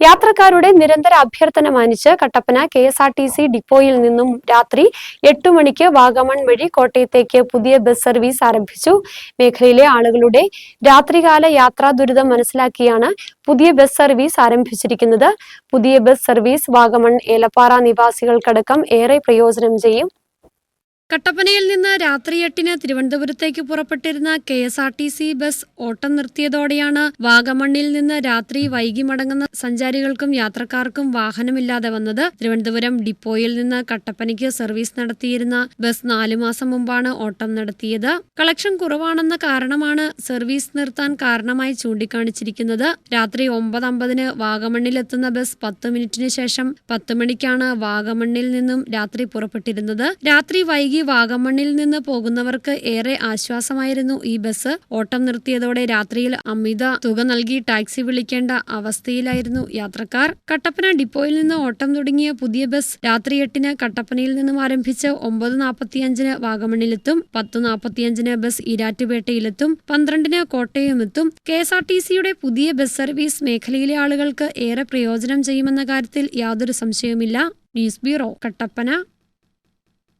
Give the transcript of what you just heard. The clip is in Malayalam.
യാത്രക്കാരുടെ നിരന്തര അഭ്യർത്ഥന മാനിച്ച് Kattappana K S R T C ഡിപ്പോയിൽ നിന്നും രാത്രി എട്ടു മണിക്ക് വാഗമൺ വഴി കോട്ടയത്തേക്ക് പുതിയ ബസ് സർവീസ് ആരംഭിച്ചു. മേഖലയിലെ ആളുകളുടെ രാത്രികാല യാത്രാ ദുരിതം മനസ്സിലാക്കിയാണ് പുതിയ ബസ് സർവീസ് ആരംഭിച്ചിരിക്കുന്നത്. പുതിയ ബസ് സർവീസ് വാഗമൺ ഏലപ്പാറ നിവാസികൾക്കടക്കം ഏറെ പ്രയോജനം ചെയ്യും. കട്ടപ്പനയിൽ നിന്ന് രാത്രി എട്ടിന് തിരുവനന്തപുരത്തേക്ക് പുറപ്പെട്ടിരുന്ന K S R T C bus ഓട്ടം നിർത്തിയതോടെയാണ് വാഗമണ്ണിൽ നിന്ന് രാത്രി വൈകി മടങ്ങുന്ന സഞ്ചാരികൾക്കും യാത്രക്കാർക്കും വാഹനമില്ലാതെ വന്നത്. തിരുവനന്തപുരം ഡിപ്പോയിൽ നിന്ന് കട്ടപ്പനയ്ക്ക് സർവീസ് നടത്തിയിരുന്ന ബസ് നാലു മാസം മുമ്പാണ് ഓട്ടം നടത്തിയത്. കളക്ഷൻ കുറവാണെന്ന കാരണമാണ് സർവീസ് നിർത്താൻ കാരണമായി ചൂണ്ടിക്കാണിച്ചിരിക്കുന്നത്. രാത്രി ഒമ്പത് അമ്പതിന് വാഗമണ്ണിലെത്തുന്ന ബസ് പത്ത് മിനിറ്റിന് ശേഷം പത്ത് മണിക്കാണ് വാഗമണ്ണിൽ നിന്നും രാത്രി പുറപ്പെട്ടിരുന്നത്. രാത്രി വൈകി വാഗമണ്ണിൽ നിന്ന് പോകുന്നവർക്ക് ഏറെ ആശ്വാസമായിരുന്നു ഈ ബസ്. ഓട്ടം നിർത്തിയതോടെ രാത്രിയിൽ അമിത തുക നൽകി ടാക്സി വിളിക്കേണ്ട അവസ്ഥയിലായിരുന്നു യാത്രക്കാർ. കട്ടപ്പന ഡിപ്പോയിൽ നിന്ന് ഓട്ടം തുടങ്ങിയ പുതിയ ബസ് രാത്രി എട്ടിന് കട്ടപ്പനയിൽ നിന്നും ആരംഭിച്ച് ഒമ്പത് നാൽപ്പത്തിയഞ്ചിന് വാഗമണ്ണിലെത്തും പത്ത് നാൽപ്പത്തിയഞ്ചിന് ബസ് ഈരാറ്റുപേട്ടയിലെത്തും പന്ത്രണ്ടിന് കോട്ടയമെത്തും. കെ എസ് ആർ ടി സിയുടെ പുതിയ ബസ് സർവീസ് മേഖലയിലെ ആളുകൾക്ക് ഏറെ പ്രയോജനം ചെയ്യുമെന്ന കാര്യത്തിൽ യാതൊരു സംശയവുമില്ല. News bureau Kattappana.